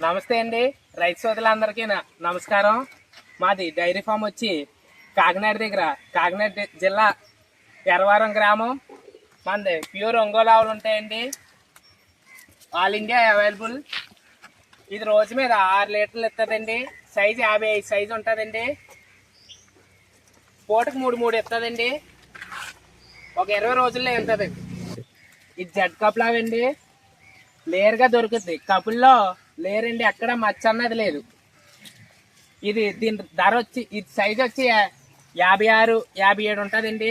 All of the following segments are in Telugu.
నమస్తే అండి. రైతు సోదరులందరికీ నమస్కారం. మాది డైరీ ఫామ్ వచ్చి కాకినాడ దగ్గర కాకినాడ జిల్లా ఎరవరం గ్రామం. మనది ప్యూర్ ఒంగోలు ఆవులు ఉంటాయండి. All India available. ఇది రోజు మీద ఆరు లీటర్లు ఇస్తుందండి సైజు యాభై ఐదు సైజు ఉంటుందండి. పూటకు మూడు మూడు ఇస్తుందండి ఒక ఇరవై రోజుల్లో ఉంటుంది ఇది జడ్ కప్లావండి లేయర్గా దొరుకుతుంది కపుల్లో లేరండి ఎక్కడ మచ్చ అన్నది లేదు. ఇది దీని ధర వచ్చి ఇది సైజ్ వచ్చి యాభై ఆరు యాభై ఏడు ఉంటుందండి.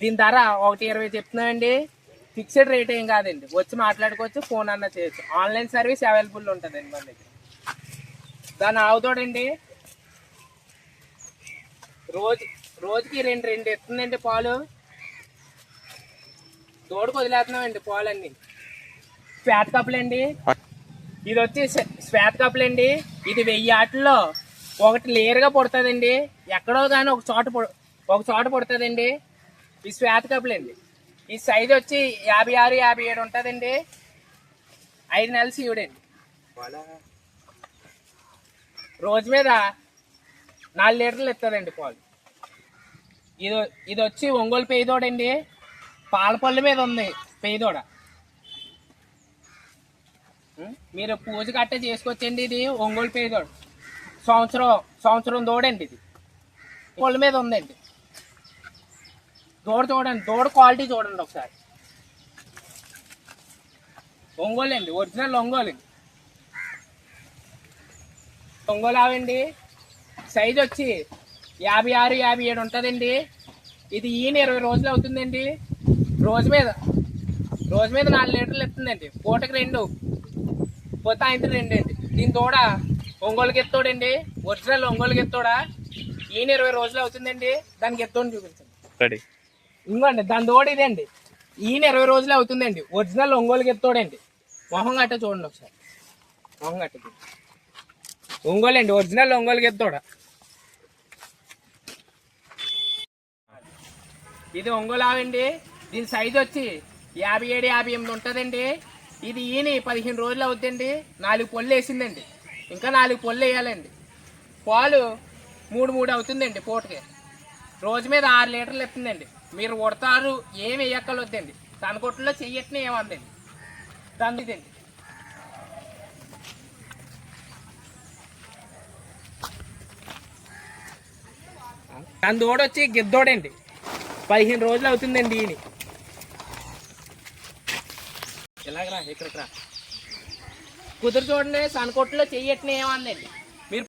దీని ధర ఒకటి ఇరవై చెప్తున్నామండి. ఫిక్స్డ్ రేట్ ఏం కాదండి. వచ్చి మాట్లాడుకోవచ్చు ఫోన్ అన్న చేయొచ్చు. ఆన్లైన్ సర్వీస్ అవైలబుల్ ఉంటుందండి మన దగ్గర. దాని ఆవుతోడండి రోజు రోజుకి రెండు రెండు ఇస్తుందండి పాలు. తోడుకు వదిలేస్తున్నామండి పాలన్నీ. శ్వేత కప్పులు అండి. ఇది వచ్చి శ్వేత కప్పులు అండి. ఇది వెయ్యి ఆటల్లో ఒకటి లేయర్గా పుడుతుందండి. ఎక్కడో కానీ ఒక చోట ఒక చోట పుడుతుందండి. ఈ శ్వేత కప్పులు అండి. ఈ సైజ్ వచ్చి యాభై ఆరు యాభై ఏడు ఉంటుందండి. ఐదు నెలలు సీవుడండి రోజు మీద నాలుగు లీటర్లు ఇస్తుందండి పాలు. ఇది ఇది వచ్చి ఒంగోలు పేదోడండి. పాల పళ్ళు మీద ఉంది పేదోడ. మీరు పూజ కట్టే చేసుకోవచ్చండి ఇది ఒంగోలు పేదోడు. సంవత్సరం సంవత్సరం దూడండి ఇది. పళ్ళ మీద ఉందండి. దూడ చూడండి దూడ క్వాలిటీ చూడండి ఒకసారి. ఒంగోలు అండి ఒరిజినల్ ఒంగోలు అండి ఒంగోలు ఆవండి సైజ్ వచ్చి యాభై ఆరు యాభై ఏడు ఉంటుందండి. ఇది ఈయన ఇరవై రోజులు అవుతుందండి. రోజు మీద రోజు మీద నాలుగు లీటర్లు ఇస్తుందండి పూటకి రెండు. పూత ఆయన రెండు. అండి దీని తోడ ఒంగోలుకి ఎత్తోడండి. ఒరిజినల్ ఒంగోలుకి ఎత్తోడా? ఈయన ఇరవై రోజులు అవుతుందండి. దానికి ఎత్తోని చూపించండి. రెడీ. ఇంకోండి దాని తోడు ఇదండి. ఈయన ఇరవై రోజులు అవుతుందండి. ఒరిజినల్ ఒంగోలుకి ఎత్తోడండి. మొహం గట్ట చూడండి ఒకసారి. మొహం గట్ట. ఒంగోలు అండి ఒరిజినల్ ఒంగోలుకి ఎత్తోడా? ఇది ఒంగోలు ఆవండి దీని సైజ్ వచ్చి యాభై ఏడు యాభై ఎనిమిది ఉంటుందండి. ఇది ఈయన పదిహేను రోజులు అవుతుందండి నాలుగు పొళ్ళు వేసిందండి. ఇంకా నాలుగు పొళ్ళు వేయాలండి. పాలు మూడు మూడు అవుతుందండి పూటకి. రోజు మీద ఆరు లీటర్లు ఇస్తుందండి మీరు ఉడతారు ఏం వేయక్కలొద్దండి తన కొట్టులో చెయ్యట్నే ఏమందండి దండిదండి తన దూడొచ్చి గిద్దోడండి. పదిహేను రోజులు అవుతుందండి ఈయన. ఇలాగరా ఇక్కడికి రా. కుదురు చూడండి సనకొట్టులో చెయ్యట్నే ఏమందండి.